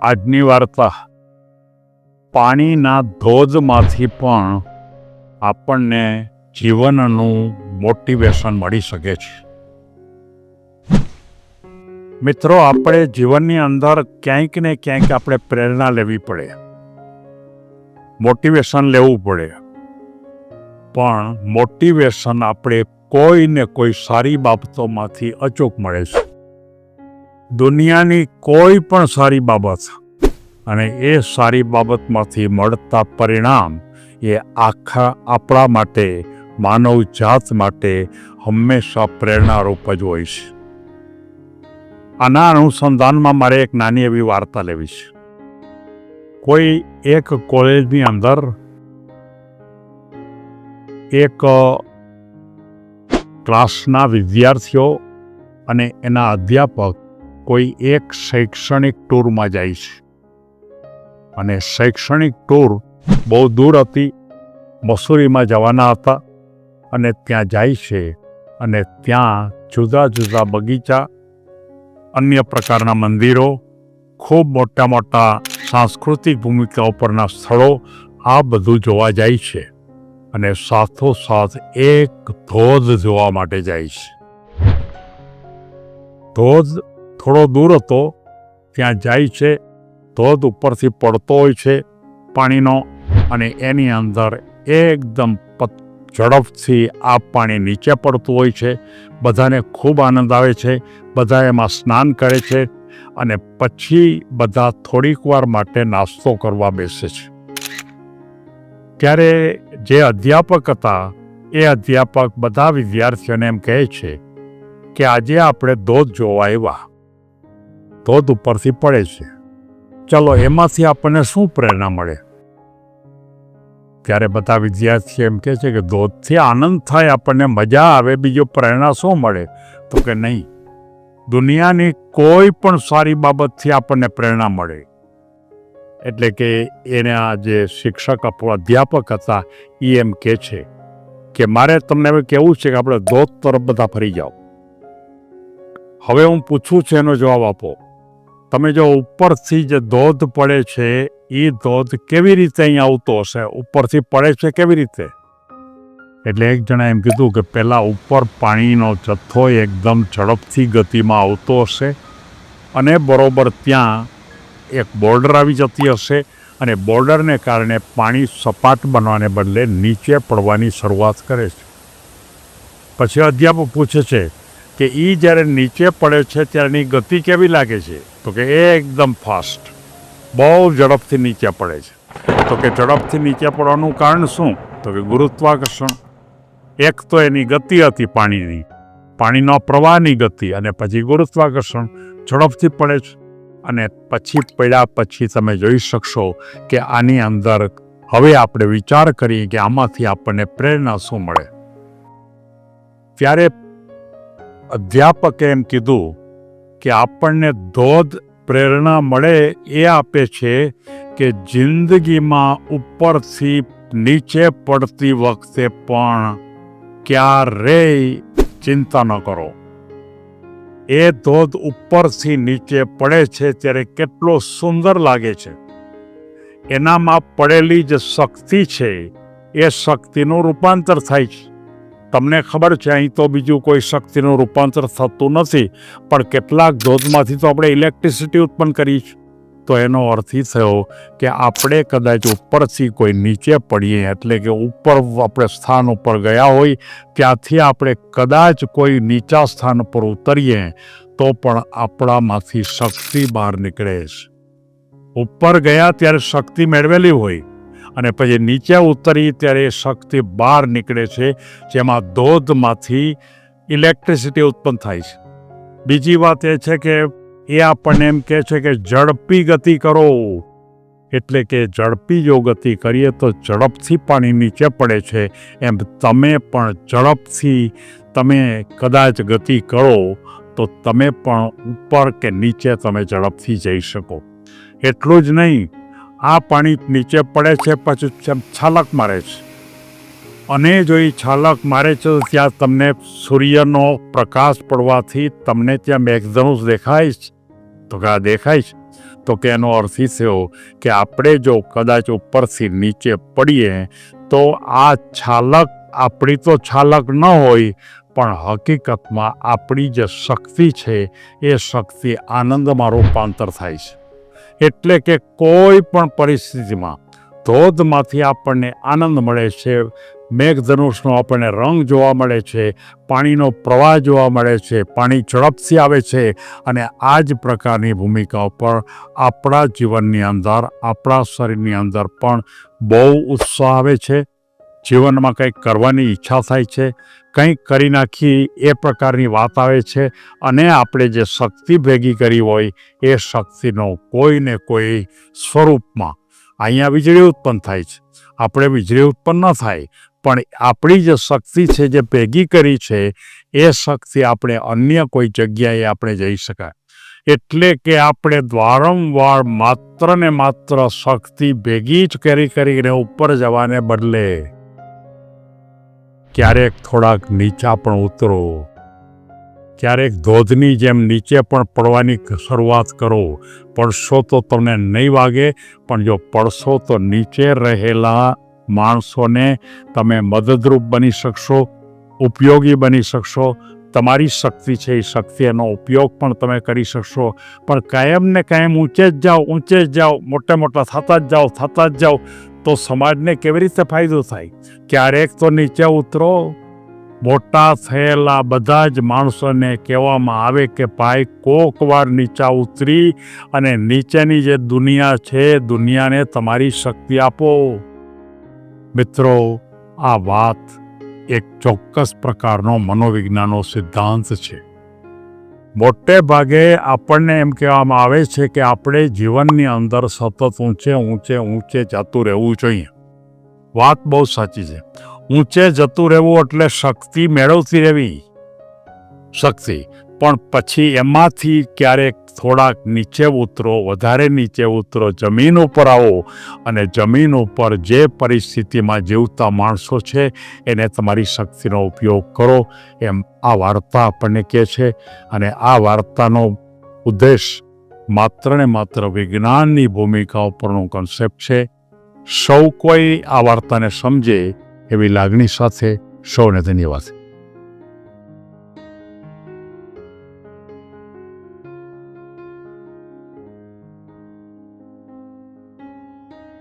આજની વાર્તા. પાણીના ધોધમાંથી પણ આપણને જીવનનું મોટિવેશન મળી શકે છે. મિત્રો, આપણે જીવનની અંદર ક્યાંક ને ક્યાંક આપણે પ્રેરણા લેવી પડે. મોટિવેશન લેવું પડે. પણ મોટિવેશન આપણે કોઈ ને કોઈ સારી બાબતોમાંથી અચૂક મળે છે. દુનિયાની કોઈ પણ સારી બાબત અને એ સારી બાબતમાંથી મળતા પરિણામ એ આખા આપણા માટે, માનવ જાત માટે હંમેશા પ્રેરણારૂપ જ હોય છે. આના અનુસંધાનમાં મારે એક નાની એવી વાર્તા લેવી છે. કોઈ એક કોલેજની અંદર એક ક્લાસના વિદ્યાર્થીઓ અને એના અધ્યાપક કોઈ એક શૈક્ષણિક ટૂરમાં જાય છે. અને શૈક્ષણિક ટૂર બહુ દૂર હતી, મસૂરીમાં જવાના હતા અને ત્યાં જાય છે અને ત્યાં જુદા જુદા બગીચા, અન્ય પ્રકારના મંદિરો, ખૂબ મોટા મોટા સાંસ્કૃતિક ભૂમિકાઓ પરના સ્થળો આ બધું જોવા જાય છે અને સાથોસાથ એક ધોધ જોવા માટે જાય છે. ધોધ થોડો દૂર હતો, ત્યાં જાય છે, ધોધ ઉપરથી પડતો હોય છે પાણીનો અને એની અંદર એકદમ ઝડપથી આ પાણી નીચે પડતું હોય છે. બધાને ખૂબ આનંદ આવે છે, બધા એમાં સ્નાન કરે છે અને પછી બધા થોડીક વાર માટે નાસ્તો કરવા બેસે છે. ત્યારે જે અધ્યાપક હતા, એ અધ્યાપક બધા વિદ્યાર્થીઓને એમ કહે છે કે, આજે આપણે ધોધ જોવા આવ્યા. ધોધ ઉપરથી પડે છે. ચલો એમાંથી આપણને શું પ્રેરણા મળે? ત્યારે બધા વિદ્યાર્થીઓ એમ કહે છે કે ધોધથી આનંદ થાય, આપણને મજા આવે, બીજો પ્રેરણા શું મળે? તો કે નહીં. દુનિયાની કોઈ પણ સારી બાબતથી આપણને પ્રેરણા મળે. એટલે કે એના જે શિક્ષક અથવા અધ્યાપક હતા એ એમ કહે છે કે મારે તમને હવે કહેવું છે કે આપણે ધોધ તરફ બધા ફરી જાઓ. હવે હું પૂછું છું, એનો જવાબ આપો. તમે જો ઉપરથી જે ધોધ પડે છે એ ધોધ કેવી રીતે અહીં આવતો હશે? ઉપરથી પડે છે કેવી રીતે? એટલે એક જણા એમ કીધું કે પહેલાં ઉપર પાણીનો જથ્થો એકદમ ઝડપથી ગતિમાં આવતો હશે અને બરોબર ત્યાં એક બોર્ડર આવી જતી હશે અને બોર્ડરને કારણે પાણી સપાટ બનવાને બદલે નીચે પડવાની શરૂઆત કરે છે. પછી અધ્યાપક પૂછે છે કે એ જ્યારે નીચે પડે છે, ત્યારેની ગતિ કેવી લાગે છે? તો કે એકદમ ફાસ્ટ. બહુ ઝડપથી નીચે પડે છે. તો કે ઝડપથી નીચે પડવાનું કારણ શું? તો કે ગુરુત્વાકર્ષણ. એક તો એની ગતિ હતી પાણીની. પાણીનો પ્રવાહની ગતિ અને પછી ગુરુત્વાકર્ષણ ઝડપથી પડે છે. અને પછી પડ્યા પછી તમે જોઈ શકશો કે આની અંદર હવે આપણે વિચાર કરીએ કે આમાંથી આપણને પ્રેરણા શું મળે. ત્યારે અધ્યાપકે એમ કીધું કે આપણને ધોધ પ્રેરણા મળે એ આપે છે કે જિંદગીમાં ઉપરથી નીચે પડતી વખતે પણ ક્યારેય ચિંતા ન કરો. એ ધોધ ઉપરથી નીચે પડે છે ત્યારે કેટલો સુંદર લાગે છે. એનામાં પડેલી જે શક્તિ છે, એ શક્તિનું રૂપાંતર થાય છે. તમને ખબર છે, અહીં તો બીજું કોઈ શક્તિનું રૂપાંતર થતું નથી, પણ કેટલાક ધોધમાંથી તો આપણે ઇલેક્ટ્રિસિટી ઉત્પન્ન કરી તો એનો અર્થ એ થયો કે આપણે કદાચ ઉપરથી કોઈ નીચે પડીએ, એટલે કે ઉપર આપણે સ્થાન ઉપર ગયા હોય, ત્યાંથી આપણે કદાચ કોઈ નીચા સ્થાન પર ઉતરીએ, તો પણ આપણામાંથી શક્તિ બહાર નીકળે છે. ઉપર ગયા ત્યારે શક્તિ મેળવેલી હોય અને પછી નીચે ઉતરી ત્યારે એ શક્તિ બહાર નીકળે છે, જેમાં ધોધમાંથી ઇલેક્ટ્રિસિટી ઉત્પન્ન થાય છે. બીજી વાત એ છે કે એ આપણને એમ કહે છે કે ઝડપી ગતિ કરો. એટલે કે ઝડપી જો ગતિ કરીએ તો ઝડપથી પાણી નીચે પડે છે. એમ તમે પણ ઝડપથી તમે કદાચ ગતિ કરો, તો તમે પણ ઉપર કે નીચે તમે ઝડપથી જઈ શકો. એટલું જ નહીં આ પાણી નીચે પડે છે, પછી છાલક મારે છે. અને જો એ છાલક મારે છે, તો ત્યાં તમને સૂર્યનો પ્રકાશ પડવાથી તમને ત્યાં મેઘધનુષ દેખાય છે. તો કે આ દેખાય છે? તો કે એનો અર્થ એ થયો કે આપણે જો કદાચ ઉપરથી નીચે પડીએ, તો આ છાલક આપણી તો છાલક ન હોય, પણ હકીકતમાં આપણી જે શક્તિ છે, એ શક્તિ આનંદમાં રૂપાંતર થાય છે. એટલે કે કોઈ પણ પરિસ્થિતિમાં ધોધમાંથી આપણને આનંદ મળે છે, મેઘધનુષનો આપણને રંગ જોવા મળે છે, પાણીનો પ્રવાહ જોવા મળે છે, પાણી ઝડપથી આવે છે અને આ જ પ્રકારની ભૂમિકા પર આપણા જીવનની અંદર, આપણા શરીરની અંદર પણ બહુ ઉત્સાહ આવે છે. જીવનમાં કંઈક કરવાની ઈચ્છા થાય છે, કંઈક કરી નાખી એ પ્રકારની વાત આવે છે અને આપણે જે શક્તિ ભેગી કરી હોય એ શક્તિનો કોઈને કોઈ સ્વરૂપમાં અહીંયા વીજળી ઉત્પન્ન થાય છે. આપણે વીજળી ઉત્પન્ન ન થાય, પણ આપણી જે શક્તિ છે જે ભેગી કરી છે, એ શક્તિ આપણે અન્ય કોઈ જગ્યાએ આપણે જઈ શકાય. એટલે કે આપણે વારંવાર માત્ર ને માત્ર શક્તિ ભેગી જ કરી કરીને ઉપર જવાને બદલે ક્યારેક થોડાક નીચા પણ ઉતરો. ક્યારેક ધોધની જેમ નીચે પણ પડવાની શરૂઆત કરો. પડશો તો તમને નહીં વાગે, પણ જો પડશો તો નીચે રહેલા માણસોને તમે મદદરૂપ બની શકશો, ઉપયોગી બની શકશો. તમારી શક્તિ છે એ શક્તિ એનો ઉપયોગ પણ તમે કરી શકશો. પણ કાયમ ને કાયમ ઊંચે જ જાઓ, ઊંચે જ જાઓ મોટા મોટા થતા જ જાઓ, થતા જ જાઓ. તો સમાજને કેવી રીતે ફાયદો થાય? ક્યારેક તો નીચે ઉતરો. મોટા થયેલા બધા જ માણસોને કહેવામાં આવે કે, ભાઈ, કોક વાર નીચા ઉતરી અને નીચેની જે દુનિયા છે, દુનિયાને તમારી શક્તિ આપો. મિત્રો, આ વાત એક ચોક્કસ પ્રકારનો મનોવિજ્ઞાનનો સિદ્ધાંત છે. મોટે ભાગે આપણને એમ કહેવામાં આવે છે કે આપણે જીવનની અંદર સતત ઊંચે ઊંચે ઊંચે જતું રહેવું જોઈએ. વાત બહુ સાચી છે. ઊંચે જતું રહેવું એટલે શક્તિ મેળવતી રહેવી. શક્તિ. પણ પછી એમાંથી ક્યારેક થોડાક નીચે ઉતરો, વધારે નીચે ઉતરો, જમીન ઉપર આવો અને જમીન ઉપર જે પરિસ્થિતિમાં જીવતા માણસો છે એને તમારી શક્તિનો ઉપયોગ કરો એમ આ વાર્તા આપણને કહે છે અને આ વાર્તાનો ઉદ્દેશ માત્ર ને માત્ર વિજ્ઞાનની ભૂમિકા ઉપરનો કન્સેપ્ટ છે. સૌ કોઈ આ વાર્તાને સમજે એવી લાગણી સાથે સૌને ધન્યવાદ.